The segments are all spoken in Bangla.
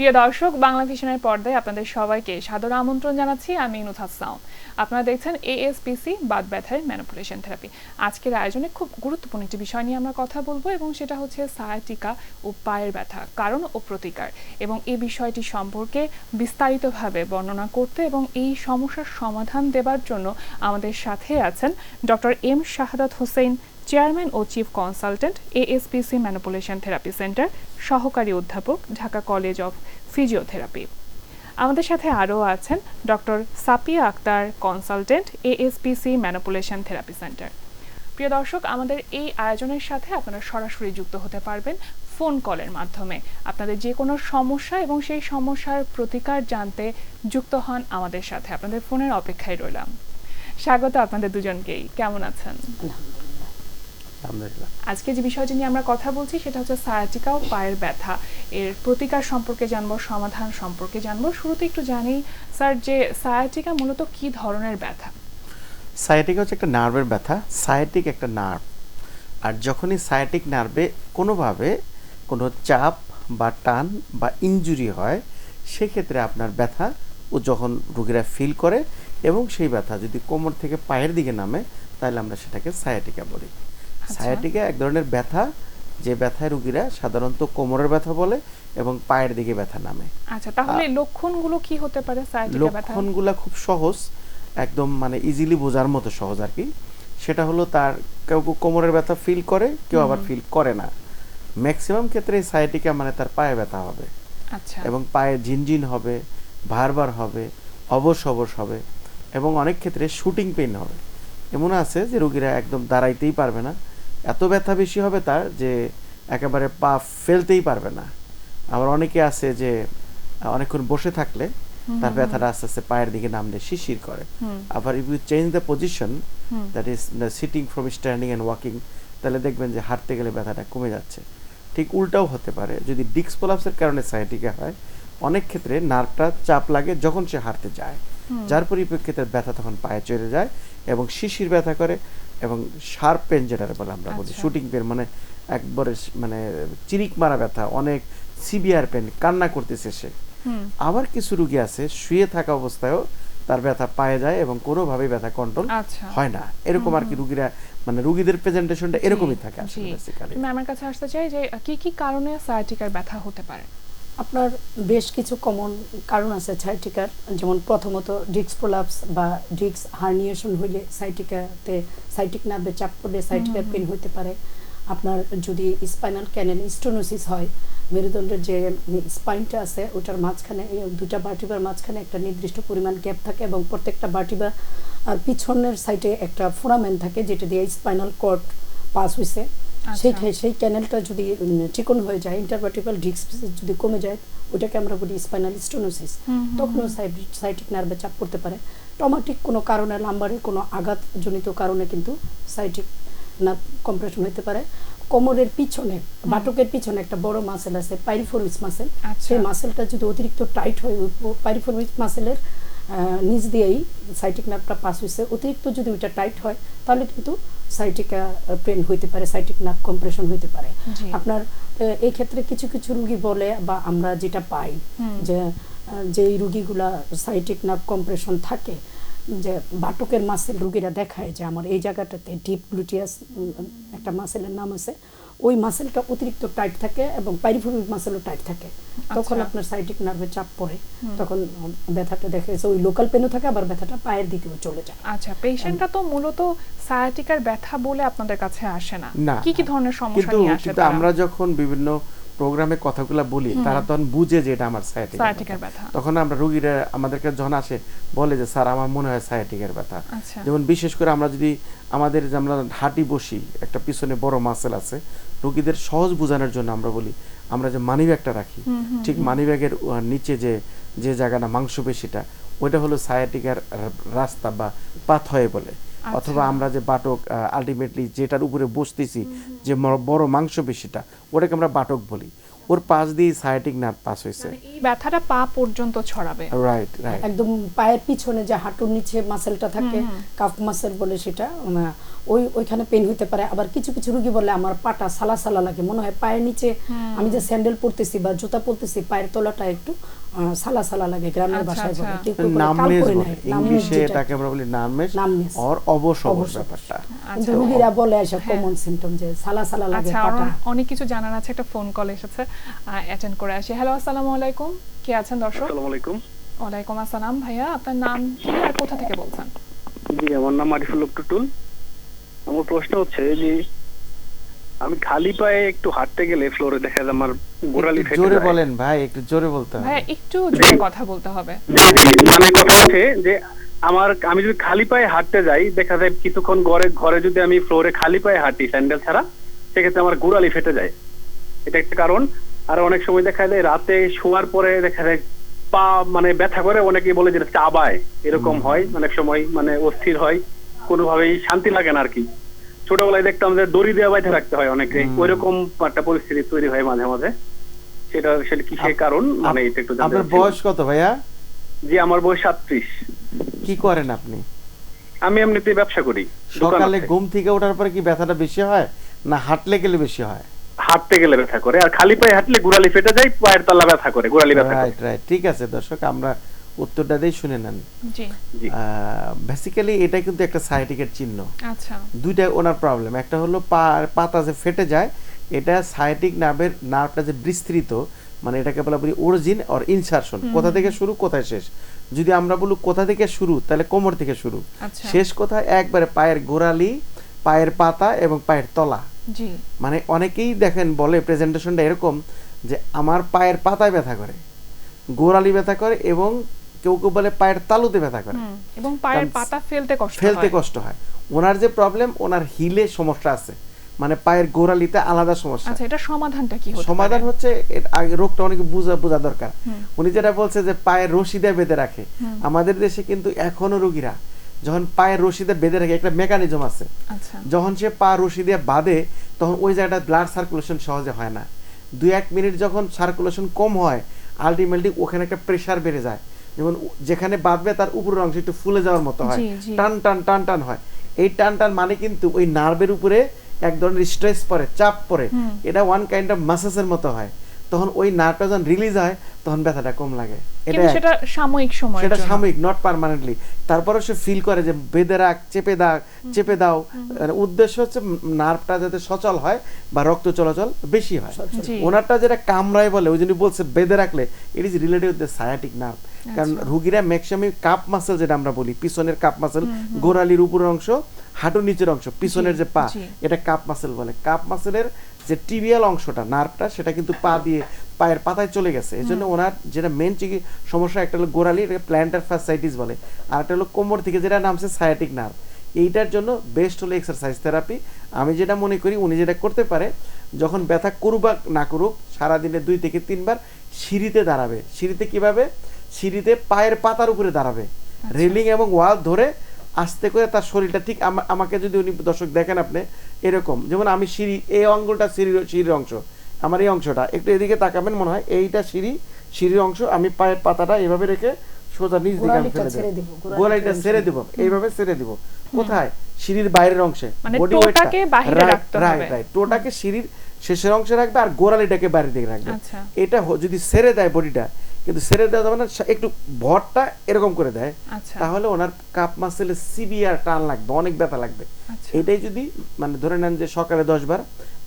প্রিয় দর্শক, বাংলা ভিশনের পর্দায় আপনাদের সবাইকে সাদর আমন্ত্রণ জানাচ্ছি আমি সাউন আপনারা দেখছেন এএসপিসি বাদ ব্যথায় ম্যানিপুলেশন থেরাপি। আজকের আয়োজনে খুব গুরুত্বপূর্ণ একটি বিষয় নিয়ে আমরা কথা বলব এবং সেটা হচ্ছে সায়াটিকা ও পায়ের ব্যথা, কারণ ও প্রতিকার। এবং এই বিষয়টি সম্পর্কে বিস্তারিতভাবে বর্ণনা করতে এবং এই সমস্যার সমাধান দেবার জন্য আমাদের সাথে আছেন doctor M Shahadat Hossain, chairman ও chief consultant ASPC manipulation therapy centre, সহকারী অধ্যাপক, ঢাকা কলেজ অফ ফিজিওথেরাপি। আমাদের সাথে আরও আছেন doctor Sapia Akter, consultant, ASPC, manipulation therapy centre. প্রিয় দর্শক, আমাদের এই আয়োজনের সাথে আপনারা সরাসরি যুক্ত হতে পারবেন ফোন কলের মাধ্যমে। আপনাদের যে কোনো সমস্যা এবং সেই সমস্যার প্রতিকার জানতে যুক্ত হন আমাদের সাথে। আপনাদের ফোনের অপেক্ষায় রইলাম। স্বাগত আপনাদের দুজনকেই। কেমন আছেন? আলহামদুলিল্লাহ। আজকে যে বিষয়টি নিয়ে আমরা কথা বলছি সেটা হচ্ছে সায়াটিকা ও পায়ের ব্যথা। এর প্রতিকার সম্পর্কে জানব সমাধান সম্পর্কে জানব। শুরুতে একটু জানি স্যার যে সায়াটিকা মূলত কি ধরনের ব্যথা? সায়াটিক হচ্ছে একটা নার্ভের ব্যথা সায়াটিক একটা নার্ভ আর যখনই সায়াটিক নার্ভে কোনোভাবে কোনো চাপ বা টান বা ইনজুরি হয় সেক্ষেত্রে আপনার ব্যথা ও যখন রোগীরা ফিল করে এবং সেই ব্যথা যদি কোমর থেকে পায়ের দিকে নামে তাহলে আমরা সেটাকে সায়াটিকা বলি। সায়াটিকা এক ধরনের ব্যথা যে ব্যথায় রুগীরা সাধারণত কোমরের ব্যথা বলে এবং পায়ের দিকে ব্যথা নামে। আচ্ছা তাহলে লক্ষণগুলো কি হতে পারে সায়াটিকা ব্যথা লক্ষণগুলো খুব সহজ একদম মানে ইজিলি বোঝার মতো সহজ আর কি। সেটা হলো তার কেউ কোমরের ব্যথা ফিল করে কেউ আবার ফিল করে না। ম্যাক্সিমাম ক্ষেত্রে সায়াটিকা মানে তার পায়ে ব্যথা হবে। আচ্ছা। এবং পায়ে ঝিনঝিন হবে ভারবার হবে অবশ অবশ হবে এবং অনেক ক্ষেত্রে শুটিং পেইন হবে। এমন আছে যে রোগীরা একদম দাঁড়াইতেই পারবে না এত ব্যথা বেশি হবে তার যে একেবারে পা ফেলতেই পারবে না। আবার অনেকে আছে যে অনেকক্ষণ বসে থাকলে তার ব্যথাটা আস্তে আস্তে পায়ের দিকে নামলে শিশির করে। আবার if you change the position that is sitting from standing and walking তাহলে দেখবেন যে হাঁটতে গেলে ব্যথাটা কমে যাচ্ছে। ঠিক উল্টাও হতে পারে। যদি ডিক্স প্রলাপসের কারণে সাইটিকা হয় অনেক ক্ষেত্রে নার্ভটা চাপ লাগে যখন সে হাঁটতে যায়। যার পরিপ্রেক্ষিতে ব্যথা তখন পায়ে চড়ে যায় এবং শিশির ব্যথা করে। এবং শার্প পেন যেটা বলে আমরা বলি আচ্ছা। শুটিং পেন মানে একবারে মানে চিরিক মারা ব্যথা অনেক সিভিয়ার পেন কান্না করতেছে সে। আবার কিছু রুগী আছে শুয়ে থাকা অবস্থায়ও তার ব্যথা পায়ে যায় এবং কোনোভাবেই ব্যথা কন্ট্রোল আচ্ছা। হয় না। এরকম আর কি রুগীরা মানে রুগীদের প্রেজেন্টেশনটা এরকমই থাকে আসলে বেসিক্যালি আমি আমার কাছে আসতে চাই যে কি কি কারণে সায়াটিকার ব্যথা হতে পারে? আপনার বেশ কিছু কমন কারণ আছে সাইটিকার যেমন প্রথমত ডিক্স প্রোলাপস বা ডিক্স হার্নিয়েশন হইলে সাইটিকাতে সাইটিক নার্ভে চাপ পড়লে সাইটিকার পেন হতে পারে। আপনার যদি স্পাইনাল ক্যানেল স্টোনোসিস হয় মেরুদণ্ডের যে স্পাইনটা আছে ওটার মাঝখানে দুটা বার্টিবার মাঝখানে একটা নির্দিষ্ট পরিমাণ গ্যাপ থাকে এবং প্রত্যেকটা বার্টিবা আর পিছনের সাইডে একটা ফোরামেন থাকে যেটা দিয়ে স্পাইনাল কর্ড পাস হয়েছে আচ্ছা। সেইটা সেই ক্যানেলটা যদি চিকন হয়ে যায় ইন্টারভার্টিক্যাল ডিস্ক যদি কমে যায় ওটাকে আমরা বলি স্পাইনাল স্টোনোসিস তখনও সাইটিক নার্ভে চাপ পড়তে পারে। টমাটিক কোনো কারণে লাম্বারের কোনো আঘাতজনিত কারণে কিন্তু সাইটিক নার্ভ কম্প্রেশন হতে পারে। কোমরের পিছনে বাটকের পিছনে একটা বড় মাসেল আছে পাইরিফোরিস মাসেল আচ্ছা। সেই মাসেলটা যদি অতিরিক্ত টাইট হয় পাইরিফোরিস মাসেলের নিচ দিয়েই সাইটিক নার্ভটা পাস হয়েছে অতিরিক্ত যদি ওইটা টাইট হয় তাহলে কিন্তু সাইটিকা পেন হইতে পারে সাইটিক নার্ভ কম্প্রেশন হইতে পারে আপনার এই ক্ষেত্রে কিছু কিছু রুগী বলে বা আমরা যেটা পাই। যে যেই রুগীগুলা সাইটিক নার্ভ কম্প্রেশন থাকে যে বাটকের মাসেল রুগীরা দেখায় যে আমার এই জায়গাটাতে ডিপ গ্লুটিয়াস একটা মাসেলের নাম আছে ওই মাসেলটা অতিরিক্ত টাইট থাকে এবং পাইরিফোরিক মাসেলও টাইট থাকে। তখন আচ্ছা। আপনার সাইটিক নার্ভে চাপ পড়ে। তখন ব্যথাটা দেখা যাচ্ছে ওই লোকাল পেনও থাকে আবার ব্যথাটা পায়ের দিকেও চলে যায়। আচ্ছা পেশেন্টটা তো মূলত সায়াটিকার ব্যথা বলে আপনাদের কাছে আসে না। কি কি ধরনের সমস্যা নিয়ে আসে কিন্তু? আমরা যখন বিভিন্ন প্রোগ্রামে কথাগুলো বলি তারা তখন বুঝে যে এটা আমার সায়াটিক সায়াটিকার ব্যথা। তখন আমরা রুগীরা আমাদেরকে যখন আসে বলে যে স্যার আমার মনে হয় সায়াটিকের ব্যথা। আচ্ছা। যেমন বিশেষ করে আমরা যদি আমাদের যে আমরা হাঁটি বসি একটা পিছনে বড় মাসেল আছে রুগীদের সহজ বোঝানোর জন্য আমরা বলি আমরা যে মানি ব্যাগটা রাখি ঠিক মানি ব্যাগের নিচে যে যে জায়গাটা মাংসপেশিটা ওইটা হলো সায়াটিকার রাস্তা বা পাথ পাথয়ে বলে অথবা আমরা যে বাটক আলটিমেটলি যেটার উপরে বসতেছি যে বড় মাংসপেশিটা ওটাকে আমরা বাটক বলি। ওর পাশ দিয়ে সায়াটিক নার্ভ পাস হয়েছে। মানে এই ব্যথাটা পা পর্যন্ত ছড়াবে। রাইট রাইট একদম পায়ের পিছনে যে হাঁটুর নিচে মাসেলটা থাকে কাফ মাসেল বলে সেটা ওই ওইখানে পেন হতে পারে। আবার কিছু কিছু রুগী বলে আমার পাটা সালা সালা লাগে। মনে হয় পায়ের নিচে আমি যে স্যান্ডেল পরতেছি বা জুতা পরতেছি পায়ের তলাটা একটু সালা সালা লাগে গ্রামের আচ্ছা, ভাষায় বলে। আচ্ছা। কেউ নামনেস করে বলে। ইংলিশে এটাকে আমরা বলি নামনেস। অর অবশ অবশ। ব্যাপারটা। কিন্তু আচ্ছা। রুগীরা বলে আসে কমন সিমটম যে সালা সালা লাগে আচ্ছা পাটা। অনেক কিছু জানার আছে। একটা ফোন কল এসেছে। অ্যাটেন্ড করে আসি। হ্যালো আসসালামু আলাইকুম। কে আছেন দর্শক? আসসালামু আলাইকুম। ওয়ালাইকুম আসসালাম। ভাইয়া আপনার নাম কি আর কোথা থেকে বলছেন? জি আমার নাম আরিফুল হক টুটুল আমার প্রশ্ন হচ্ছে যে আমি খালি পায়ে একটু হাঁটতে গেলে ফ্লোরে দেখা যায় আমার গোড়ালি ফেটে জোরে বলেন ভাই একটু জোরে বলতে হবে। ভাইয়া একটু জোরে কথা বলতে হবে। জি, জি, মানে কথা হচ্ছে যে আমার আমি যদি খালি পায়ে হাঁটতে যাই দেখা যায় কিছুক্ষণ ঘরে ঘরে যদি আমি ফ্লোরে খালি পায়ে হাঁটি স্যান্ডেল ছাড়া সেক্ষেত্রে আমার গোড়ালি ফেটে যায়। এটা একটা কারণ। আর অনেক সময় দেখা যায় রাতে শোয়ার পরে দেখা যায় পা মানে ব্যথা করে অনেকে বলে যে চাবায়। এরকম হয় অনেক সময় মানে অস্থির হয় কোনোভাবেই শান্তি লাগে না আর কি। ছোটবেলায় দেখতাম যে দড়ি দেওয়া বাইতে রাখতে হয় অনেকে হুম। ওইরকম একটা পরিস্থিতি তৈরি হয় মাঝে মাঝে। সেটা সেটা কিসের কারণ? মানে এটা একটু আপনার বয়স কত ভাইয়া? জি আমার বয়স সাতত্রিশ। কি করেন আপনি? আমি এমনিতে ব্যবসা করি সকালে ঘুম থেকে ওঠার পরে কি ব্যথাটা বেশি হয় না হাঁটলে গেলে বেশি হয়? হাঁটতে গেলে ব্যথা করে আর খালি পায়ে হাঁটলে গোড়ালি ফেটে যায় পায়ের তলা ব্যথা করে গোড়ালি ব্যথা করে। রাইট রাইট ঠিক আছে দর্শক আমরা উত্তরটা দিয়ে শুনে নেন। জি। জি। বেসিক্যালি এটা কিন্তু একটা সাইটিকের চিহ্ন। আচ্ছা। দুইটা ওনার প্রবলেম একটা হলো পা পাতা যে ফেটে যায় এটা সাইটিক নার্ভের নার্ভটা যে বিস্তৃত মানে এটাকে বলা বলি অরিজিন অর ইনসারশন কোথা থেকে শুরু কোথায় শেষ? যদি আমরা বলি কোথা থেকে শুরু তাহলে কোমর থেকে শুরু। আচ্ছা। শেষ কোথায়? একবারে পায়ের গোড়ালি পায়ের পাতা এবং পায়ের তলা। মানে অনেকেই দেখেন বলে প্রেজেন্টেশনটা এরকম যে আমার পায়ের পাতায় ব্যথা করে গোড়ালি ব্যথা করে এবং কেউ কেউ বলে পায়ের তালুতে ব্যথা করে। এবং পায়ের পাতা ফেলতে কষ্ট ফেলতে কষ্ট হয়। ওনার যে প্রবলেম ওনার হিলে সমস্যা আছে। মানে পায়ের গোড়ালিতে আলাদা সমস্যা। আচ্ছা এটা সমাধানটা কি হতে সমাধান হচ্ছে এর আগে রোগটা অনেক বোঝা বোঝা দরকার। উনি যেটা বলছে যে পায়ের রশিদে বেঁধে রাখে। আমাদের দেশে কিন্তু এখনও রোগীরা যখন পায়ের রশিদে বেঁধে রাখে একটা মেকানিজম আছে। আচ্ছা। যখন সে পা রশি দিয়ে বাঁধে তখন ওই জায়গাটা ব্লাড সার্কুলেশন সহজে হয় না। দুই এক মিনিট যখন সার্কুলেশন কম হয় আলটিমেটলি ওখানে একটা প্রেসার বেড়ে যায়। যেমন যেখানে বাঁধবে তার উপরের অংশ একটু ফুলে যাওয়ার মতো হয়। টান টান টান টান হয়। এই টান টান মানে কিন্তু ওই নার্ভের উপরে এক ধরনের স্ট্রেস পড়ে চাপ পড়ে। হুম। এটা ওয়ান কাইন্ড অফ মাসাজের মতো হয়। তখন ওই নার্ভটা যখন রিলিজ হয় তখন ব্যথাটা কম লাগে। এটা সেটা সাময়িক সময় সেটা সাময়িক নট পার্মানেন্টলি তারপরে সে ফিল করে যে বেঁধে রাখ চেপে দাও চেপে দাও। উদ্দেশ্য হচ্ছে নার্ভটা যাতে সচল হয় বা রক্ত চলাচল বেশি হয়। ওনারটা যেটা কামড়ায় বলে ওই জন্য বলছে বেঁধে রাখলে it is related with the sciatic nerve কারণ। রুগীরা ম্যাক্সিমাম কাপ মাসেল যেটা আমরা বলি পিছনের কাপ মাসেল গোড়ালির উপরের অংশ হাঁটুর নিচের অংশ পিছনের যে পা এটা কাপ মাসেল বলে। কাপ মাসেলের যে টিবিয়াল অংশটা নার্ভটা সেটা কিন্তু পা দিয়ে পায়ের পাতায় চলে গেছে। এই জন্য ওনার যেটা মেন সমস্যা একটা হলো গোড়ালি এটাকে প্ল্যান্টার ফাসাইটিস বলে। আর একটা হলো কোমর থেকে যেটা নামছে সায়াটিক নার্ভ এইটার জন্য বেস্ট হলো এক্সারসাইজ থেরাপি আমি যেটা মনে করি উনি যেটা করতে পারে যখন ব্যথা করুক বা না করুক সারাদিনে দুই থেকে তিনবার সিঁড়িতে দাঁড়াবে। সিঁড়িতে কীভাবে? সিঁড়িতে পায়ের পাতার উপরে দাঁড়াবে। রেলিং এবং ওয়াল ধরে আস্তে করে তার শরীরটা ঠিক আমাকে যদি উনি দর্শক দেখেন আপনি এরকম। যেমন আমি সিঁড়ি এই অঙ্গলটা সিঁড়ির সিঁড়ির অংশ আমার এই অংশটা। একটু এদিকে তাকাবেন মনে হয় এইটা সিঁড়ি সিঁড়ির অংশ আমি পায়ের পাতাটা এভাবে রেখে সোজা নিচ দিকে আমি ফেলে দেব। গোড়ালিটা ছেড়ে দিব। এইভাবে ছেড়ে দিব। কোথায়? সিঁড়ির বাইরের অংশে মানে body টোটাকে weight-টা- বাহিরে Right, রাখতে হবে। right. টোটাকে সিঁড়ির শেষের অংশে রাখবে আর গোড়ালিটাকে বাইরের দিকে রাখবে। আচ্ছা। এটা যদি ছেড়ে দেয় বডিটা কিন্তু ছেড়ে দেওয়া যাবে না একটু ভরটা এরকম করে দেয়। আচ্ছা। তাহলে ওনার কাপ মাসেলে সিভিয়ার টান লাগবে অনেক ব্যথা লাগবে। আচ্ছা। এটাই যদি মানে ধরে নেন যে সকালে দশ বার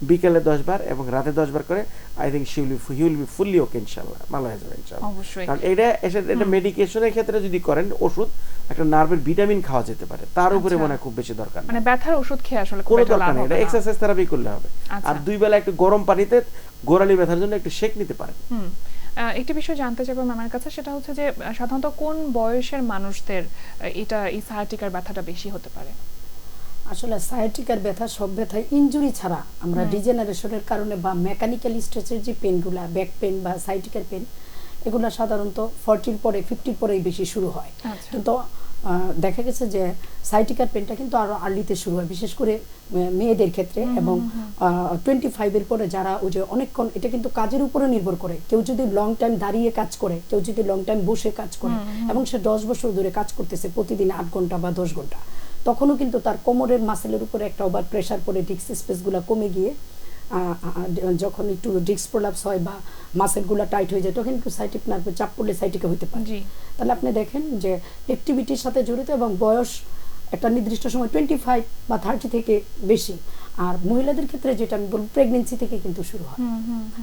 বিকেলে দশ বার এবং রাতে দশ বার করে I think she will he will be fully okay ইনশাল্লাহ ভালো হয়ে যাবে ইনশাল্লাহ। কারণ এটা এটা মেডিকেশনের ক্ষেত্রে যদি করেন ওষুধ একটা নার্ভের ভিটামিন খাওয়া যেতে পারে। তার উপরে আচ্ছা। মনে খুব বেশি দরকার মানে ব্যথার ওষুধ খেয়ে আসলে কোনো দরকার নেই এটা এক্সারসাইজ থেরাপি করলে হবে। আর দুই বেলা একটু গরম পানিতে গোড়ালি ব্যথার জন্য একটু শেক নিতে পারেন। একটি বিষয় জানতে চাইব আমার কাছে সেটা হচ্ছে যে সাধারণত কোন বয়সের মানুষদের এটা এই সায়াটিকার ব্যথাটা বেশি হতে পারে? আসলে সায়াটিকার ব্যথা সব ব্যথায় ইনজুরি ছাড়া আমরা ডিজেনারেশনের কারণে বা মেকানিক্যাল স্ট্রেচের যে পেনগুলা ব্যাক পেন বা সাইটিকার পেন এগুলো সাধারণত ফর্টির পরে ফিফটির পরেই বেশি শুরু হয়। আচ্ছা। দেখা গেছে যে সাইটিকার পেনটা কিন্তু আরও আর্লিতে শুরু হয় বিশেষ করে মেয়েদের ক্ষেত্রে এবং টোয়েন্টি ফাইভের পরে যারা ওই যে অনেকক্ষণ এটা কিন্তু কাজের উপরে নির্ভর করে। কেউ যদি লং টাইম দাঁড়িয়ে কাজ করে কেউ যদি লং টাইম বসে কাজ করে এবং সে দশ বছর ধরে কাজ করতেছে প্রতিদিন আট ঘণ্টা বা দশ ঘণ্টা তখনও কিন্তু তার কোমরের মাসেলের উপরে একটা ওভার প্রেশার পড়ে ডিস্ক স্পেসগুলো কমে গিয়ে যখন একটু ডিস্ক প্রলাপস হয় বা মাসেলগুলো টাইট হয়ে যায় তখন একটু সাইটিক নার্ভে চাপ পড়লে সাইটিকে হতে পারে। তাহলে আপনি দেখেন যে অ্যাক্টিভিটির সাথে জড়িত এবং বয়স একটা নির্দিষ্ট সময় টোয়েন্টি ফাইভ বা থার্টি থেকে বেশি। আর মহিলাদের ক্ষেত্রে যেটা আমি বলব প্রেগনেন্সি থেকে কিন্তু শুরু হয়।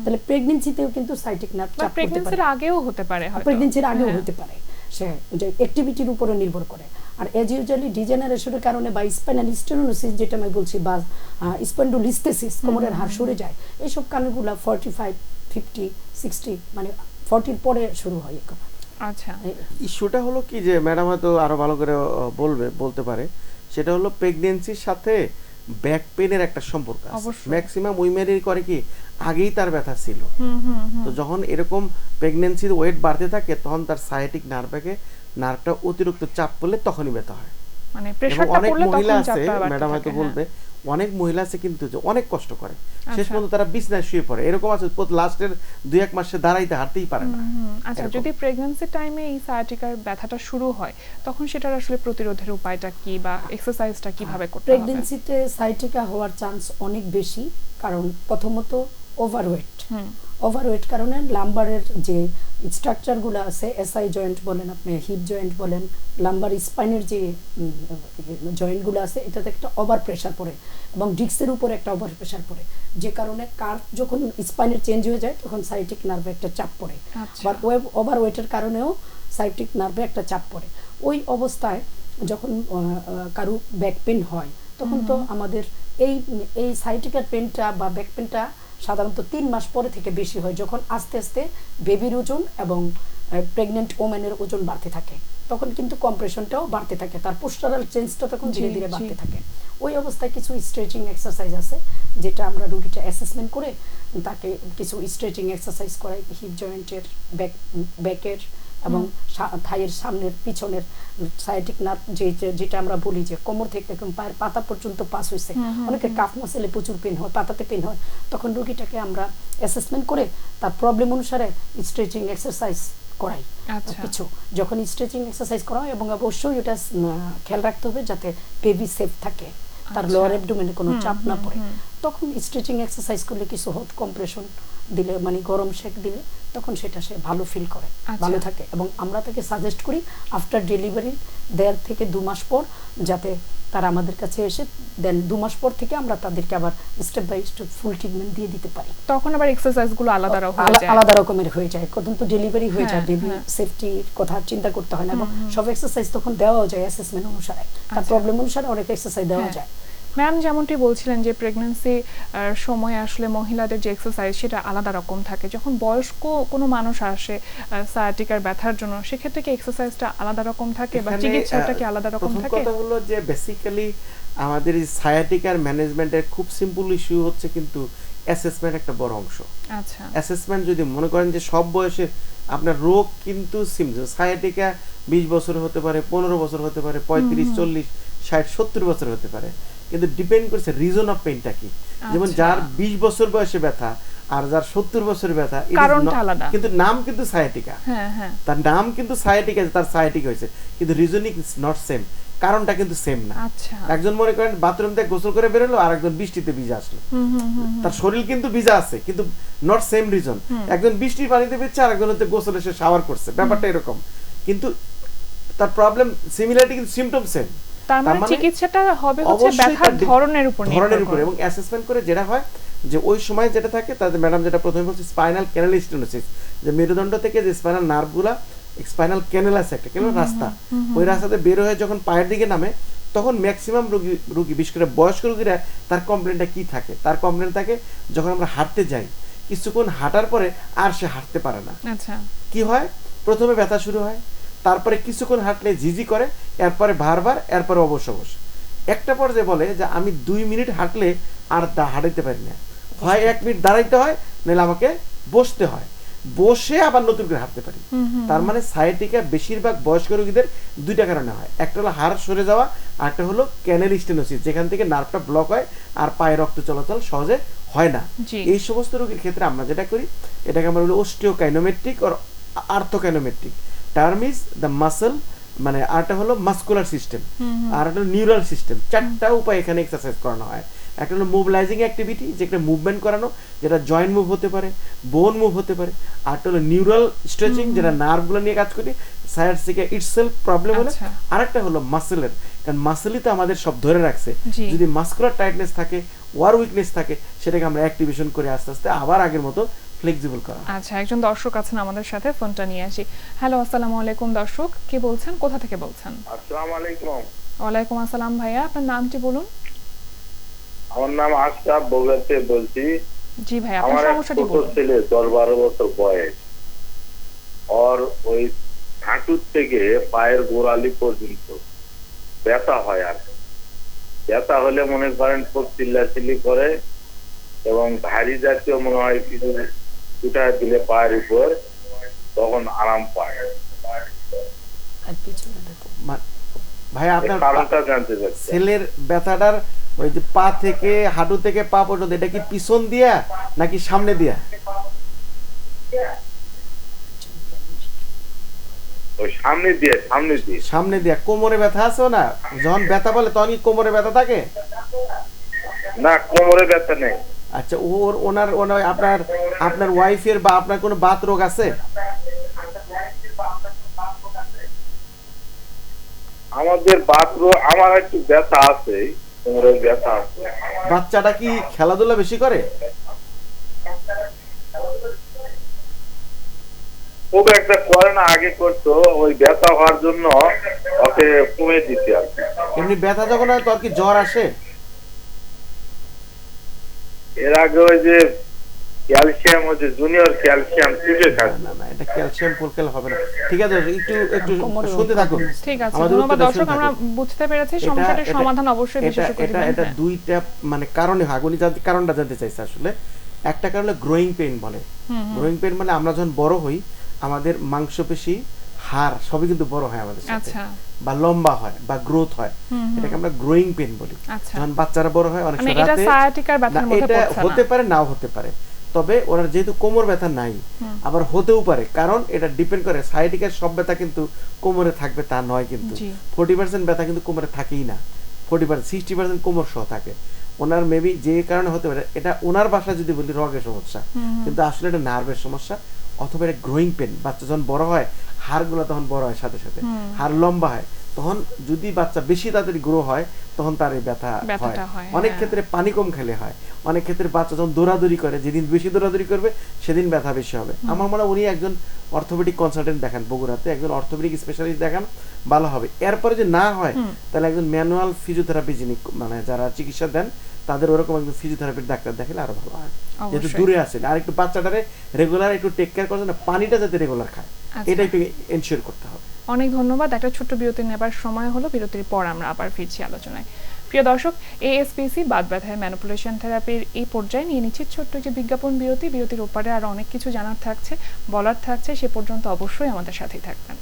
তাহলে প্রেগনেন্সিতেও কিন্তু সাইটিক নার্ভ চাপ পড়তে প্রেগন্যান্সির পারে আগেও হতে পারে প্রেগনেন্সির আগেও হ্যাঁ। হতে পারে। সে যে অ্যাক্টিভিটির উপরে নির্ভর করে। আর এজ ইউজুয়ালি ডিজেনারেশনের কারণে বা স্পাইনাল স্টেনোসিস যেটা আমি বলছি বা স্পেন্ডোলিস্থেসিস কোমরের হাড় সরে যায় এইসব কারণগুলো ফর্টি ফাইভ ফিফটি সিক্সটি মানে ফর্টির পরে শুরু হয় এগুলো। আচ্ছা। ইস্যুটা হলো কি যে ম্যাডাম হয়তো আরও ভালো করে বলবে বলতে পারে। সেটা হলো প্রেগনেন্সির সাথে ব্যাক পেনের একটা সম্পর্ক আছে। ম্যাক্সিমাম উইমেনই করে কি? আগেই তার ব্যথা ছিল। হুম হুম হুম। তো যখন এরকম প্রেগনেন্সির ওয়েট বাড়তে থাকে তখন তার সায়াটিক নার্ভকে নার্ভটা অতিরিক্ত চাপ পড়লে তখনই ব্যথা হয়। মানে অনেক মহিলা আছে ম্যাডাম হয়তো হ্যাঁ। বলবে অনেক মহিলা আছে কিন্তু যে অনেক কষ্ট করে। শেষ আচ্ছা। পর্যন্ত তারা বিছনায় শুয়ে পড়ে। এরকম আছে লাস্টের দুই এক মাসে দাঁড়াইতে হাঁটতেই পারে না। আচ্ছা যদি প্রেগন্যান্সি টাইমে এই সায়াটিকার ব্যথাটা শুরু হয় তখন সেটার আসলে প্রতিরোধের উপায়টা কি বা এক্সারসাইজটা কীভাবে করতে হবে? প্রেগনেন্সিতে সাইটিকা হওয়ার চান্স অনেক বেশি। কারণ প্রথমত ওভারওয়েট হুম। ওভারওয়েট কারণে লাম্বারের যে স্ট্রাকচারগুলো আছে এসআই জয়েন্ট বলেন আপনি হিপ জয়েন্ট বলেন লাম্বার স্পাইনের যে জয়েন্টগুলো আছে এটাতে একটা ওভার প্রেশার পড়ে এবং ডিস্কের উপরে একটা ওভার প্রেশার পড়ে। যে কারণে কার্ভ যখন স্পাইনের চেঞ্জ হয়ে যায় তখন সাইটিক নার্ভে একটা চাপ পড়ে। আচ্ছা। আবার ওয়েব ওভারওয়েটের কারণেও সাইটিক নার্ভে একটা চাপ পড়ে। ওই অবস্থায় যখন কারও ব্যাক পেন হয় তখন তো আমাদের এই এই সাইটিকের পেনটা বা ব্যাক পেনটা সাধারণত তিন মাস পরে থেকে বেশি হয় যখন আস্তে আস্তে বেবির ওজন এবং প্রেগনেন্ট ওম্যানের ওজন বাড়তে থাকে। তখন কিন্তু কম্প্রেশনটাও বাড়তে থাকে তার পোস্টারাল চেঞ্জটা তখন ধীরে ধীরে বাড়তে থাকে। ওই অবস্থায় কিছু স্ট্রেচিং এক্সারসাইজ আছে যেটা আমরা রুগীটা অ্যাসেসমেন্ট করে তাকে কিছু স্ট্রেচিং এক্সারসাইজ করাই হিপ জয়েন্টের ব্যাক ব্যাকের এবং থাইয়ের সামনের পিছনের সাইটিক নার্ভ যে যেটা আমরা বলি যে কোমর থেকে একদম পায়ের পাতা পর্যন্ত পাস হয়েছে অনেকের কাফ মাসেলে প্রচুর পেন হয় পাতাতে পেন হয়। তখন রুগীটাকে আমরা অ্যাসেসমেন্ট করে তার প্রবলেম অনুসারে স্ট্রেচিং এক্সারসাইজ করাই। আচ্ছা। কিছু যখন স্ট্রেচিং এক্সারসাইজ করা হয় এবং অবশ্যই এটা খেয়াল রাখতে হবে যাতে বেবি সেফ থাকে তার আচ্ছা। লোয়ার অ্যাবডোমেনে কোনো চাপ না পড়ে। তখন স্ট্রেচিং এক্সারসাইজ করলে কিছু হট কম্প্রেশন দিলে মানে গরম শেক দিলে তখন সেটা সে ভালো ফিল করে আচ্ছা। ভালো থাকে এবং আমরা তাকে সাজেস্ট করি আফটার ডেলিভারি দেড় থেকে দু মাস পর যাতে তারা আমাদের কাছে এসে দেন দু মাস পর থেকে আমরা তাদেরকে আবার step by step full treatment দিয়ে দিতে পারি তখন আবার এক্সারসাইজগুলো আলাদা হয়ে আলাদা রকমের হয়ে যায় কখন তো ডেলিভারি হয়ে যায় হ্যাঁ, বেবি হ্যাঁ। সেফটির কথা চিন্তা করতে হয় না এবং সব এক্সারসাইজ তখন দেওয়াও যায় অ্যাসেসমেন্ট অনুসারে তার আচ্ছা। প্রবলেম অনুসারে অনেক এক্সারসাইজ দেওয়া হ্যাঁ। যায় ম্যাম যেমনটি বলছিলেন যে প্রেগন্যান্সি সময় আসলে মহিলাদের যে এক্সারসাইজ সেটা আলাদা রকম থাকে। যখন বয়স্ক কোনো মানুষ আসে সায়াটিকার ব্যথার জন্য সেক্ষেত্রে কি এক্সারসাইজটা আলাদা রকম থাকে বা চিকিৎসাটা কি আলাদা রকম থাকে? কথা হলো যে বেসিক্যালি আমাদের এই সায়াটিকার ম্যানেজমেন্টের খুব সিম্পল ইস্যু হচ্ছে কিন্তু অ্যাসেসমেন্ট একটা বড় অংশ। আচ্ছা। অ্যাসেসমেন্ট যদি মনে করেন যে সব বয়সে আপনার রোগ কিন্তু সায়াটিকা বিশ বছর হতে পারে পনেরো বছর হতে পারে পঁয়ত্রিশ চল্লিশ ষাট সত্তর বছর হতে পারে। কিন্তু ডিপেন্ড করছে রিজন অফ পেইনটা কি? যেমন আচ্ছা। যার বিশ বছর বয়সে ব্যথা আর যার সত্তর বছর ব্যথা। কিন্তু নাম কিন্তু সায়াটিকা হ্যাঁ হ্যাঁ। তার নাম কিন্তু সায়াটিক তার সায়াটিক হয়েছে। কিন্তু রিজনিং ইজ নট সেম কারণটা কিন্তু সেম না। আচ্ছা। একজন মনে করেন বাথরুম থেকে গোসল করে বেরোলো আর একজন বৃষ্টিতে ভিজে আসলো। হুম হুম হুম তার শরীর কিন্তু ভিজা আছে কিন্তু নট সেম রিজন একজন বৃষ্টির পানিতে ভিজছে আর একজন হচ্ছে গোসল এসে শাওয়ার করছে। ব্যাপারটা এরকম। কিন্তু তার প্রবলেম সিমিলারিটি কিন্তু সিমটম সেম তার মানে চিকিৎসাটা হবে হচ্ছে ব্যথার ধরনের উপর ধরনের উপর এবং অ্যাসেসমেন্ট করে যেটা হয় যে ওই সময় যেটা থাকে তাদের ম্যাডাম যেটা প্রথমে বলছে স্পাইনাল ক্যানেল স্টেনোসিস যে মেরুদণ্ড থেকে যে স্পাইনাল নার্ভগুলা স্পাইনাল ক্যানেল আছে একটা ক্যানেল রাস্তা? ওই রাস্তাতে বের হয়ে যখন পায়ের দিকে নামে তখন ম্যাক্সিমাম রোগী রুগী বিশেষ করে বয়স্ক রোগীরা তার কমপ্লেনটা কি থাকে? তার কমপ্লেন থাকে যখন আমরা হাঁটতে যাই কিছুক্ষণ হাঁটার পরে আর সে হাঁটতে পারে না। আচ্ছা। কি হয়? প্রথমে ব্যথা শুরু হয় তারপরে কিছুক্ষণ হাঁটলে ঝিঝি করে এরপরে বারবার এরপরে অবশ্য অবশ্য একটা পর্যায়ে বলে যে আমি দুই মিনিট হাঁটলে আর হাঁটাইতে পারি না। হয় এক মিনিট দাঁড়াইতে হয় নাহলে আমাকে বসতে হয়। বসে আবার নতুন করে হাঁটতে পারি। তার মানে সায়াটিকা বেশিরভাগ বয়স্ক রোগীদের দুইটা কারণে হয়। একটা হলো হাড় সরে যাওয়া আর একটা হলো ক্যানেল স্টেনোসিস যেখান থেকে নার্ভটা ব্লক হয় আর পায়ে রক্ত চলাচল সহজে হয় না। এই সমস্ত রোগীর ক্ষেত্রে আমরা যেটা করি এটাকে আমরা বলি osteokinematic R arthrokinematic term is the muscle মানে আরটা হলো মাস্কুলার সিস্টেম আর একটা নিউরাল সিস্টেম চারটা উপায় এখানে এক্সারসাইজ করানো হয়। একটা হলো মুভলাইজিং অ্যাক্টিভিটি যেটা মুভমেন্ট করানো যেটা জয়েন্ট মুভ হতে পারে বোন মুভ হতে পারে। আরটা হলো নিউরাল স্ট্রেচিং যেটা নার্ভগুলো নিয়ে কাজ করি সায়ার্সিকা ইটসেলফ প্রবলেম হলে। আচ্ছা। আরেকটা হলো মাসেলের কারণ মাসেলই তো আমাদের সব ধরে রাখছে। যদি মাস্কুলার টাইটনেস থাকে ওয়ার উইকনেস থাকে সেটাকে আমরা অ্যাক্টিভেশন করে আস্তে আস্তে আবার আগের মতো ফ্লেক্সিবল করা। আচ্ছা একজন দর্শক আছেন আমাদের সাথে ফোনটা নিয়ে আসি। হ্যালো আসসালামু আলাইকুম দর্শক কে বলছেন? কোথা থেকে বলছেন? আসসালামু আলাইকুম। ওয়ালাইকুম আসসালাম ভাইয়া আপনার নামটি বলুন। আমার নাম আশরাফ বগুড়াতে বলছি। জি ভাই আপনার সমস্যাটি বলুন। ছেলে দশ বারো বছর বয়স। ওর ওই হাঁটুর থেকে পায়ের গোড়ালি পর্যন্ত ব্যথা হয় আর কি। ব্যথা হলে মনে করেন খুব চিল্লাচিল্লি করে এবং ভারী জাতীয় মনে হয় কিছু উঠা দিলে পায়ের উপর তখন আরাম পায়। ভাই আপনার ছেলের ব্যথাটার ওই যে পা থেকে হাঁটু থেকে পা পর্যন্ত এটা কি পিছন দিয়া নাকি সামনে দিয়া? সামনে দিয়ে সামনে দিয়ে। সামনে দিয়া। কোমরে ব্যথা আছে না? যখন ব্যথা বলে তখন কি কোমরে ব্যথা থাকে? না কোমরে ব্যথা নেই। আচ্ছা ওর ওনার ওনার আপনার আপনার ওয়াইফের বা আপনার কোনো বাত রোগ আছে? আমাদের বাথরুম আমার একটু ব্যথা আছে কোমরে ব্যথা আছে। বাচ্চাটা কি খেলাধুলা বেশি করে? খুব একটা করে না আগে করতো ওই ব্যথা হওয়ার জন্য ওকে কমে দিতে আর কি। এমনি ব্যথা যখন হয় তোর কি জ্বর আসে? এর আগে ওই যে ক্যালসিয়াম ওই যে জুনিয়র ক্যালসিয়াম না খাচ্ছে না না এটা ক্যালসিয়াম ফুলকেল হবে না। ঠিক আছে একটু একটু শুনতে থাকুন। ঠিক আছে আমাদের ধন্যবাদ দর্শক আমরা বুঝতে পেরেছি এটা- সমস্যাটির সমাধান অবশ্যই এটা বিশেষজ্ঞ এটা এটা। দুইটা মানে কারণে হয়। উনি জানতে কারণটা জানতে চাইছে আসলে। একটা কারণে গ্রোয়িং পেইন বলে। গ্রোয়িং পেইন মানে আমরা যখন বড় হই আমাদের মাংসপেশি হাড় সবই কিন্তু বড় হয় আমাদের সাথে। আচ্ছা। বা লম্বা হয় বা গ্রোথ হয়। এটাকে আমরা গ্রোয়িং পেইন বলি। আচ্ছা। যখন বাচ্চারা বড় হয় অনেক মানে সময় এটা হতে পারে নাও হতে পারে। তবে ওনার যেহেতু কোমর ব্যথা নাই আবার হতেও পারে। কারণ এটা ডিপেন্ড করে সাইটিকের সব ব্যথা কিন্তু কোমরে থাকবে তা নয় কিন্তু। ফোর্টি পার্সেন্ট ব্যথা কিন্তু কোমরে থাকেই না। ফোর্টি পার্সেন্ট সিক্সটি পার্সেন্ট কোমর সহ থাকে। ওনার মেবি যে কারণে হতে পারে এটা ওনার বাসায় যদি বলি রগের সমস্যা। কিন্তু আসলে এটা নার্ভের সমস্যা অথবা এটা গ্রোয়িং পেন বাচ্চা যখন বড় হয় হাড়গুলো তখন বড় হয় সাথে সাথে। হাড় লম্বা হয়। তখন যদি বাচ্চা বেশি তাড়াতাড়ি গ্রো হয় তখন তার এই ব্যথা হয়। অনেক হ্যাঁ। ক্ষেত্রে পানি কম খেলে হয়। অনেক ক্ষেত্রে বাচ্চা যখন দৌড়াদৌড়ি করে যেদিন বেশি দৌড়াদৌড়ি করবে সেদিন ব্যথা বেশি হবে। আমার মনে হয় উনি একজন অর্থোপেডিক কনসালটেন্ট দেখান বগুড়াতে। একজন অর্থোপেডিক স্পেশালিস্ট দেখান ভালো হবে। এরপরে যদি না হয় তাহলে একজন ম্যানুয়াল ফিজিওথেরাপি যিনি মানে যারা চিকিৎসা দেন তাদের ওরকম একজন ফিজিওথেরাপির ডাক্তার দেখালে আরও ভালো হয়। যেহেতু দূরে আছেন আর একটু বাচ্চাটারে রেগুলার একটু টেক কেয়ার করছেন না পানিটা যাতে রেগুলার খায়। আচ্ছা। এটা একটু এনশিওর করতে হবে। অনেক ধন্যবাদ একটা ছোট্ট বিরতি নেবার সময় হলো বিরতির পর আমরা আবার ফিরছি আলোচনায়। প্রিয় দর্শক এএসপিসি বাদ ব্যথায় ম্যানিপুলেশন থেরাপির এই পর্যায়ে নিয়ে নিচ্ছি ছোট্ট একটি বিজ্ঞাপন বিরতি। বিরতির ওপারে আর অনেক কিছু জানার থাকছে বলার থাকছে সে পর্যন্ত অবশ্যই আমাদের সাথেই থাকবেন।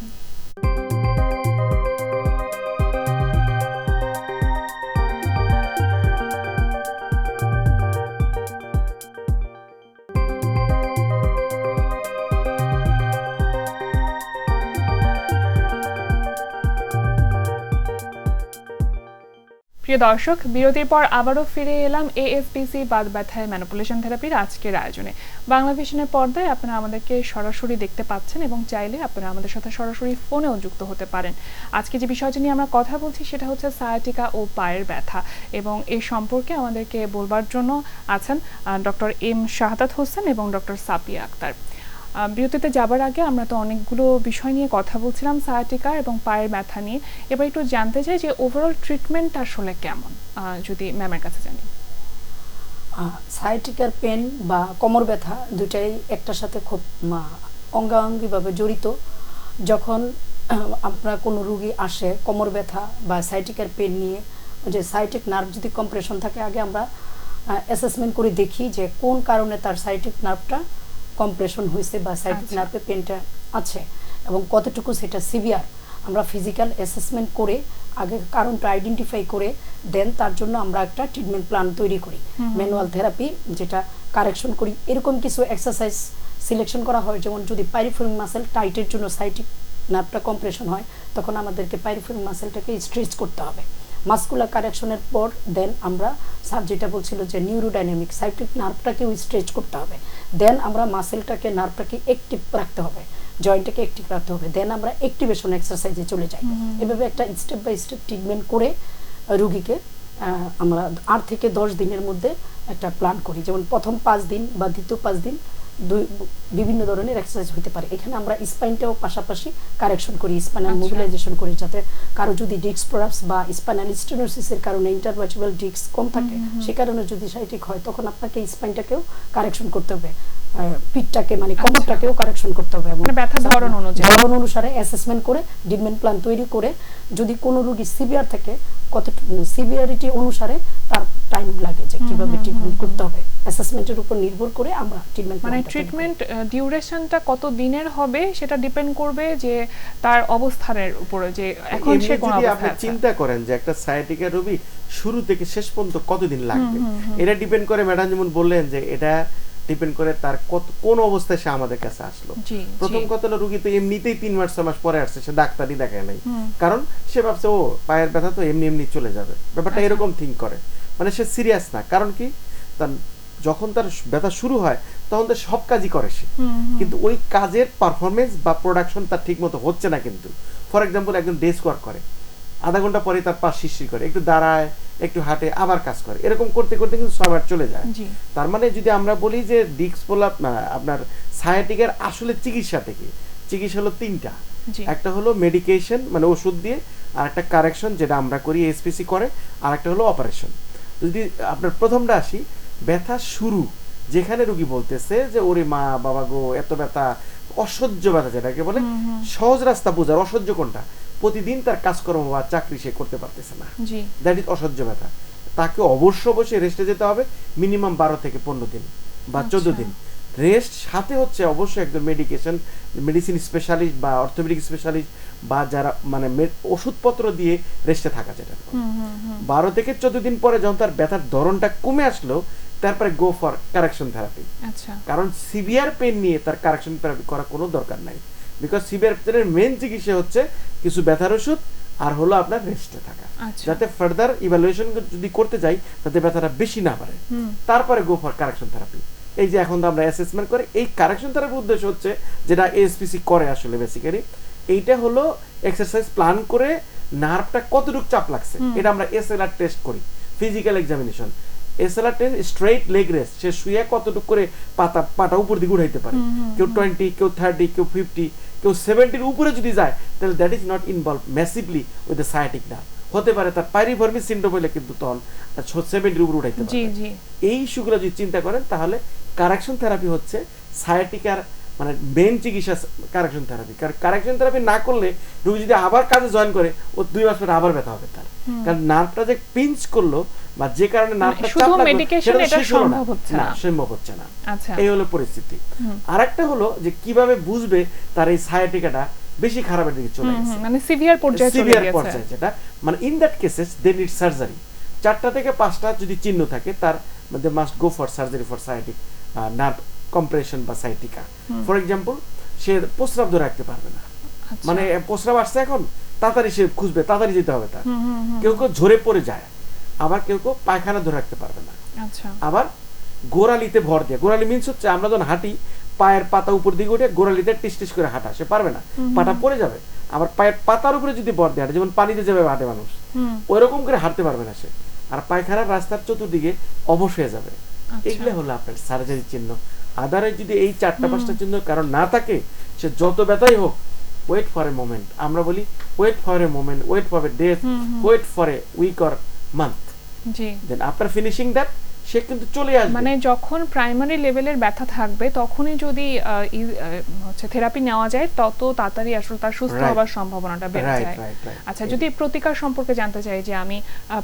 প্রিয় দর্শক, বিরতির পর আবারও ফিরে এলাম এএসপিসি বাদ ব্যথায় ম্যানিপুলেশন থেরাপির আজকের আয়োজনে। বাংলা ভিশনের পর্দায় আপনারা আমাদেরকে সরাসরি দেখতে পাচ্ছেন এবং চাইলে আপনারা আমাদের সাথে সরাসরি ফোনেও যুক্ত হতে পারেন। আজকে যে বিষয়টি নিয়ে আমরা কথা বলছি সেটা হচ্ছে সায়াটিকা ও পায়ের ব্যথা এবং এই সম্পর্কে আমাদেরকে বলবার জন্য আছেন ডক্টর এম শাহাদাত হোসেন এবং ডক্টর সাপিয়া আক্তার। বিরতিতে যাবার আগে আমরা তো অনেকগুলো বিষয় নিয়ে কথা বলছিলাম সায়াটিকা এবং পায়ের ব্যথা নিয়ে। এবার একটু জানতে চাই যে ওভারঅল ট্রিটমেন্ট আসলে কেমন? যদি ম্যামের কাছে জানি। সাইটিকার পেন বা কোমর ব্যথা দুটাই একটার সাথে খুব অঙ্গাঙ্গিভাবে জড়িত। যখন আপনার কোনো রুগী আসে কোমর ব্যথা বা সাইটিকার পেন নিয়ে, যে সাইটিক নার্ভ যদি কম্প্রেশন থাকে, আগে আমরা অ্যাসেসমেন্ট করে দেখি যে কোন কারণে তার সাইটিক নার্ভটা কম্প্রেশন হয়েছে বা সাইটিক। নার্ভে পেনটা আছে এবং কতটুকু সেটা সিভিয়ার আমরা ফিজিক্যাল অ্যাসেসমেন্ট করে আগে কারণটা আইডেন্টিফাই করে দেন তার জন্য আমরা একটা ট্রিটমেন্ট প্ল্যান তৈরি করি। ম্যানুয়াল থেরাপি যেটা কারেকশন করি। এরকম কিছু এক্সারসাইজ সিলেকশন করা হয় যেমন যদি পাইরিফেরিক মাসেল টাইটের জন্য সাইটিক নার্ভটা কম্প্রেশন হয় তখন আমাদেরকে পাইরিফেরিক মাসেলটাকে স্ট্রেচ করতে হবে। মাস্কুলার কারেকশনের পর দেন আমরা স্যার যেটা বলছিল যে নিউরোডাইনামিক সাইটিক নার্ভটাকেও স্ট্রেচ করতে হবে। দেন আমরা মাসেলটাকে নার্ভটাকে অ্যাক্টিভ রাখতে হবে। জয়েন্টটাকে অ্যাক্টিভ রাখতে হবে। দেন আমরা অ্যাক্টিভেশন এক্সারসাইজে চলে যাই। এভাবে একটা স্টেপ বাই স্টেপ ট্রিটমেন্ট করে রুগীকে আমরা আট থেকে দশ দিনের মধ্যে একটা প্ল্যান করি। যেমন প্রথম পাঁচ দিন বা দ্বিতীয় পাঁচ দিন দুই বিভিন্ন ধরনের এক্সারসাইজ হতে পারে। এখানে আমরা স্পাইনটাও পাশাপাশি কারেকশন করি স্পাইনাল আচ্ছা। মোবিলাইজেশন করি যাতে কারও যদি ডিস্ক প্রোডাক্টস বা স্পাইনাল স্টেনোসিসের কারণে ইন্টারভার্টিবাল ডিস্ক কম থাকে সে কারণে যদি সাইটিক হয় তখন আপনাকে স্পাইনটাকেও কারেকশন করতে হবে। পিঠটাকে মানে কোমরটাকেও কারেকশন করতে হবে আচ্ছা। মানে ব্যথার ধরন অনুযায়ী। ধরন অনুসারে অ্যাসেসমেন্ট করে ট্রিটমেন্ট প্ল্যান তৈরি করে যদি কোনো রোগী সিভিয়ার থাকে কত সিভিয়ারিটি অনুসারে তার টাইম লাগে যে কীভাবে ট্রিটমেন্ট করতে হবে। অ্যাসেসমেন্টের উপর নির্ভর করে আমরা ট্রিটমেন্ট মানে ট্রিটমেন্ট ডিউরেশনটা কত দিনের হবে সেটা ডিপেন্ড করবে যে তার অবস্থানের উপরে যে এখন সে কোন যদি আপনি চিন্তা করেন যে একটা সায়াটিকা রোগী শুরু থেকে শেষ পর্যন্ত কতদিন লাগবে? এটা ডিপেন্ড করে ম্যাডাম যেমন বললেন যে এটা ডিপেন্ড করে তার কত কোন অবস্থায় সে আমাদের কাছে আসলো। প্রথম। কথা হলো রুগী তো এমনিতেই তিন মাস ছয় মাস পরে আসছে সে ডাক্তারই দেখায় নাই। কারণ সে ভাবছে ও পায়ের ব্যথা তো এমনি এমনি চলে যাবে। ব্যাপারটা আচ্ছা। এরকম থিঙ্ক করে। মানে সে সিরিয়াস না। কারণ কি? তার যখন তার ব্যথা শুরু হয় তখন তো সব কাজই করে সে। কিন্তু ওই কাজের পারফরমেন্স বা প্রোডাকশন তার ঠিক মতো হচ্ছে না কিন্তু। ফর এক্সাম্পল একজন ডেস্ক ওয়ার্ক করে। আধা ঘণ্টা পরে তার পা শিরশির করে। একটু দাঁড়ায় একটু হাঁটে আবার কাজ করে। এরকম করতে করতে কিন্তু মাস চলে যায়। তার মানে যদি আমরা বলি যে ডিক্স প্রলাপ আপনার সায়াটিকের আসলে চিকিৎসাটা কি চিকিৎসা হলো তিনটা। একটা হলো মেডিকেশন মানে ওষুধ দিয়ে আর একটা কারেকশন যেটা আমরা করি এসপিসি করে আর একটা হলো অপারেশন যদি আপনার প্রথমটা আসি ব্যথা শুরু যেখানে রুগী বলতেছে যে ওরে মা বাবা গো এত ব্যথা অসহ্য ব্যথা যেটাকে বলে সহজ রাস্তা বোঝার অসহ্য কোনটা? প্রতিদিন তার কাজকর্ম বা চাকরি সে করতে পারতেছে না। দ্যাট ইজ অসহ্য ব্যথা তাকে অবশ্য অবশ্যই রেস্টে যেতে হবে মিনিমাম বারো থেকে পনেরো দিন বা চোদ্দ আচ্ছা। দিন। রেস্ট সাথে হচ্ছে অবশ্যই একজন মেডিকেশন মেডিসিন স্পেশালিস্ট বা অর্থোপেডিক স্পেশালিস্ট বা যারা মানে ওষুধপত্র দিয়ে রেস্টে থাকা যেটা বারো থেকে চোদ্দ দিন পরে যখন তার ব্যথার ধরনটা কমে আসলো তারপরে গো ফর কারেকশন থেরাপি আচ্ছা। কারণ সিভিয়ার পেন নিয়ে তার কারেকশন থেরাপি করা কোনো দরকার নাই। বিকজ সিভিয়ার পেনের মেন চিকিৎসা হচ্ছে কিছু ব্যথার ওষুধ আর হলো আপনার রেস্টে থাকা। আচ্ছা। যাতে ফার্দার ইভ্যালুয়েশন যদি করতে যাই তাতে ব্যথাটা বেশি না বাড়ে। তারপরে গো ফর কারেকশন থেরাপি এই যে এখন তো আমরা অ্যাসেসমেন্ট করে এই কারেকশন থেরাপির উদ্দেশ্য হচ্ছে যেটা এএসপিসি করে আসলে বেসিক্যালি এইটা হলো এক্সারসাইজ প্ল্যান করে নার্ভটা কতটুকু চাপ লাগছে। এটা আমরা এসএলআর টেস্ট করি physical examination SLR straight leg raise সে শুয়ে কতটুকু করে পাতা পাটা উপর দিকে উঠাইতে পারে। কেউ টোয়েন্টি কেউ থার্টি কেউ ফিফটি কেউ সেভেন্টির উপরে যদি যায় তাহলে that is not involve massively with the sciatic nerve হতে পারে তার পাইরিফর্মিস সিন্ড্রোম হলে কিন্তু তখন সেভেন্টির উপরে উঠাইতে পারে এই ইস্যুগুলো যদি চিন্তা করেন তাহলে কারেকশন থেরাপি হচ্ছে সায়াটিকার মানে মেন চিকিৎসা কারেকশন থেরাপি কারণ কারেকশন থেরাপি না করলে রোগী যদি আবার কাজে জয়েন করে ও দুই মাস পরে আবার ব্যথা হবে তার। কারণ নার্ভটা যে পিঞ্চ করল বা যে কারণে নার্ভটা শুধু medication এটা সম্ভব হচ্ছে না। সম্ভব হচ্ছে না। আচ্ছা। এই হলো পরিস্থিতি। আরেকটা হলো যে কীভাবে বুঝবে তার এই সায়াটিকাটা বেশি খারাপের দিকে চলে গেছে? মানে সিভিয়ার পর্যায়ে চলে সিভিয়ার পর্যায়ে যেটা। মানে in that cases they need surgery চারটা থেকে পাঁচটা যদি চিহ্ন থাকে তার মধ্যে must go for surgery for sciatic nerve compression বা সাইটিকা ফর এক্সাম্পল সে প্রস্রাব ধরে রাখতে পারবে না। আচ্ছা। মানে প্রস্রাব আসছে এখন তাড়াতাড়ি সে খুঁজবে তাড়াতাড়ি যেতে হবে তার। কেউ কেউ ঝরে পড়ে যায় আবার কেউ কেউ পায়খানা ধরে রাখতে পারবে না। আচ্ছা। আবার গোড়ালিতে ভর দিয়ে গোড়ালি মিন্স হচ্ছে আমরা যখন হাঁটি পায়ের পাতা উপর দিকে উঠে গোড়ালিতে টিস টিস করে হাঁটা সে পারবে না। পাটা পড়ে যাবে আবার পায়ের পাতার উপরে যদি ভর দিয়ে হাঁটে যেমন পানিতে যাবে হাঁটে মানুষ হুম। ওইরকম করে হাঁটতে পারবে না সে। আর পায়খানার রাস্তার চতুর্দিকে অবশ হয়ে যাবে। আচ্ছা। এগুলো হলো আপনার সার্জারি চিহ্ন। আদারে যদি এই চারটা পাঁচটা চিহ্ন কারণ না থাকে সে যত ব্যথাই হোক ওয়েট ফর এ মোমেন্ট আমরা বলি wait for a moment wait for a death wait for a week or month then after finishing that সে কিন্তু চলে আসবে মানে যখন প্রাইমারি লেভেলের ব্যথা থাকবে তখনই যদি হচ্ছে থেরাপি নেওয়া যায় তত তাড়াতাড়ি আসলে তার সুস্থ. হওয়ার সম্ভাবনাটা বেড়ে যায়. আচ্ছা যদি প্রতিকার সম্পর্কে জানতে চাই যে আমি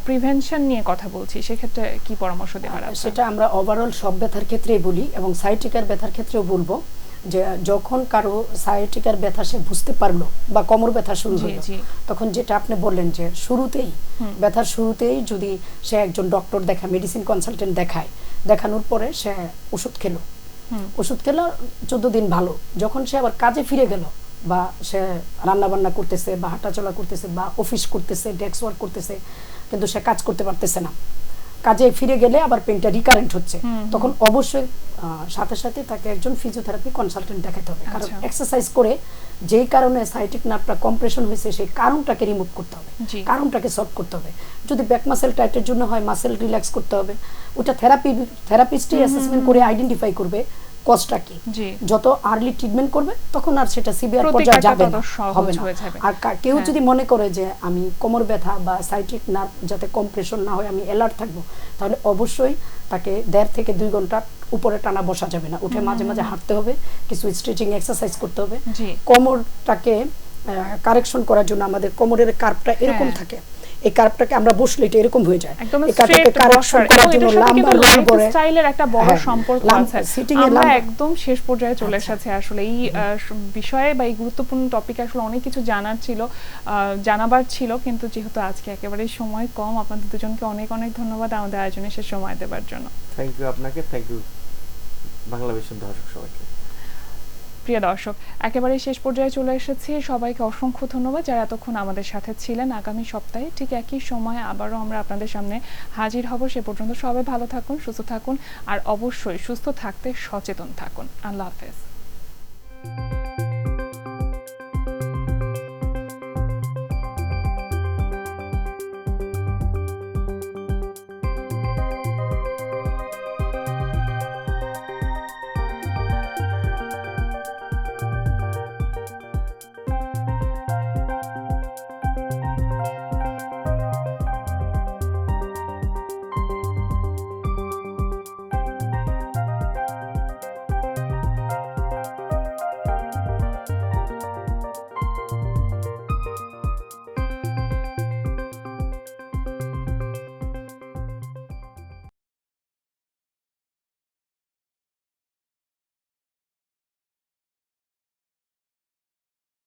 প্রিভেনশন নিয়ে কথা বলছি সেক্ষেত্রে কি পরামর্শ দেওয়ার আছে সেটা আমরা ওভারঅল সব ব্যথার ক্ষেত্রেই বলি এবং সাইটিকার ব্যথার ক্ষেত্রেও বলব যে যখন কারও সাইটিকার ব্যথা সে বুঝতে পারল বা কোমর ব্যথা শুরু হলো তখন যেটা আপনি বললেন যে শুরুতেই ব্যথার শুরুতেই যদি সে একজন ডক্টর দেখায় মেডিসিন কনসালটেন্ট দেখায় দেখানোর পরে সে ওষুধ খেলো। ওষুধ খেলো চোদ্দ দিন ভালো। যখন সে আবার কাজে ফিরে গেল বা সে রান্না বান্না করতেছে বা হাঁটাচলা করতেছে বা অফিস করতেছে ডেস্ক ওয়ার্ক করতেছে কিন্তু সে কাজ করতে পারতেছে না। কাজে ফিরে গেলে আবার পেনটা রিকারেন্ট হচ্ছে। তখন অবশ্যই সাথে সাথে তাকে একজন ফিজিওথেরাপি কনসালটেন্ট দেখাতে হবে। কারণ আচ্ছা। এক্সারসাইজ করে যেই কারণে সাইটিক নার্ভটা কম্প্রেশন হয়েছে সেই কারণটাকে রিমুভ করতে হবে। কারণটাকে সলভ করতে হবে। যদি ব্যাক মাসেল টাইটের জন্য হয় মাসেল রিল্যাক্স করতে হবে। ওটা থেরাপি থেরাপিস্টই অ্যাসেসমেন্ট করে আইডেন্টিফাই করবে। কজটা কি? যত আর্লি ট্রিটমেন্ট করবে তখন আর সেটা সিভিয়ার পর্যায়ে যাবে না হবে না। আর কেউ হ্যাঁ। যদি মনে করে যে আমি কোমর ব্যথা বা সাইটিক নার্ভ যাতে কম্প্রেশন না হয় আমি অ্যালার্ট থাকব তাহলে অবশ্যই তাকে দেড় থেকে দুই ঘণ্টা উপরে টানা বসা যাবে না। উঠে মাঝে মাঝে হাঁটতে হবে কিছু স্ট্রেচিং এক্সারসাইজ করতে হবে। কোমরটাকে কারেকশন করার জন্য আমাদের কোমরের কার্ভটা এরকম হ্যাঁ। থাকে। এই কার্ভটাকে আমরা বসলে এটা এরকম হয়ে যায়। এই কার্ভটাকে কারেকশন করার জন্য সাথে রোল করে লাইফস্টাইলের একটা বড় হ্যাঁ, সম্পর্ক আছে। sitting এ আমরা একদম শেষ পর্যায়ে চলে আচ্ছা। এসেছে আসলে। এই বিষয়ে বা এই গুরুত্বপূর্ণ টপিক আসলে অনেক কিছু জানার ছিল আহ, জানাবার ছিল কিন্তু যেহেতু আজকে একেবারে সময় কম আপনাদের দুজনকে অনেক অনেক ধন্যবাদ আমাদের আয়োজনে সে সময় দেওয়ার জন্য। থ্যাংক ইউ আপনাকে থ্যাংক ইউ বাংলাদেশের দর্শক সবাইকে। প্রিয় দর্শক একেবারে শেষ পর্যায়ে চলে এসেছি। সবাইকে অসংখ্য ধন্যবাদ যারা এতক্ষণ আমাদের সাথে ছিলেন। আগামী সপ্তাহে ঠিক একই সময় আবারও আমরা আপনাদের সামনে হাজির হব। সে পর্যন্ত সবাই ভালো থাকুন, সুস্থ থাকুন, আর অবশ্যই সুস্থ থাকতে সচেতন থাকুন। আল্লাহ হাফেজ।